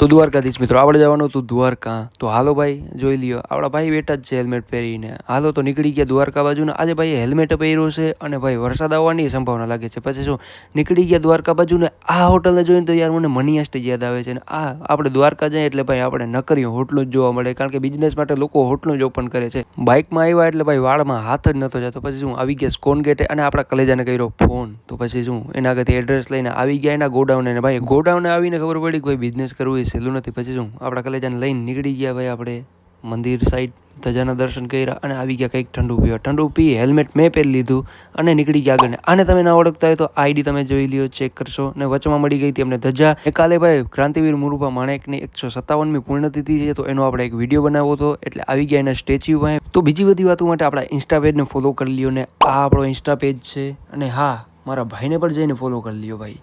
તો દ્વારકાધીશ મિત્રો આપણે જવાનું હતું દ્વારકા. તો હાલો ભાઈ, જોઈ લ્યો. આપણા ભાઈ બેઠા જ છે હેલ્મેટ પહેરીને. હાલો તો નીકળી ગયા દ્વારકા બાજુને. આજે ભાઈ હેલ્મેટ પહેર્યું છે અને ભાઈ વરસાદ આવવાની સંભાવના લાગે છે. પછી શું? નીકળી ગયા દ્વારકા બાજુને. આ હોટલને જોઈને તો યાર મને મની આસ્ટેજ યાદ આવે છે. અને આ આપણે દ્વારકા જઈએ એટલે ભાઈ આપણે નકરી હોટલો જ જોવા મળે. કારણ કે બિઝનેસ માટે લોકો હોટલો જ ઓપન કરે છે. બાઇકમાં આવ્યા એટલે ભાઈ વાળમાં હાથ જ નતો જતો. પછી શું? આવી ગયા સ્કોન ગેટે અને આપણા કલેજાને કર્યો ફોન તો પછી શું? એના આગળથી એડ્રેસ લઈને આવી ગયા એના ગોડાઉને. ભાઈ ગોડાઉને આવીને ખબર પડી કે ભાઈ બિઝનેસ કરવું એ સહેલું નથી પછી શું આપણા કલેજાને લઈને નીકળી ગયા ભાઈ આપણે. મંદિર સાઈડ ધજાના દર્શન કર્યા અને આવી ગયા કંઈક ઠંડુ પીવા. ઠંડુ પી હેલ્મેટ મેં પહેરી લીધું અને નીકળી ગયા આગળ આને તમે ના ઓળખતા હોય તો આઈડી તમે જોઈ લ્યો ચેક કરશો. ને વચમાં મળી ગઈ હતી અમને ધજા. એ કાલે ભાઈ ક્રાંતિવીર મુરુભા માણેકની એકસો સત્તાવનમી પૂર્ણતિથિ છે. તો એનો આપણે એક વીડિયો બનાવ્યો હતો. એટલે આવી ગયા એના સ્ટેચ્યુ પાસે તો બીજી બધી વાતો માટે આપણા ઇન્સ્ટા પેજને ફોલો કરી લ્યો ને. આ આપણો ઇન્સ્ટા પેજ છે. અને હા, મારા ભાઈને પણ જઈને ફોલો કરી લ્યો ભાઈ.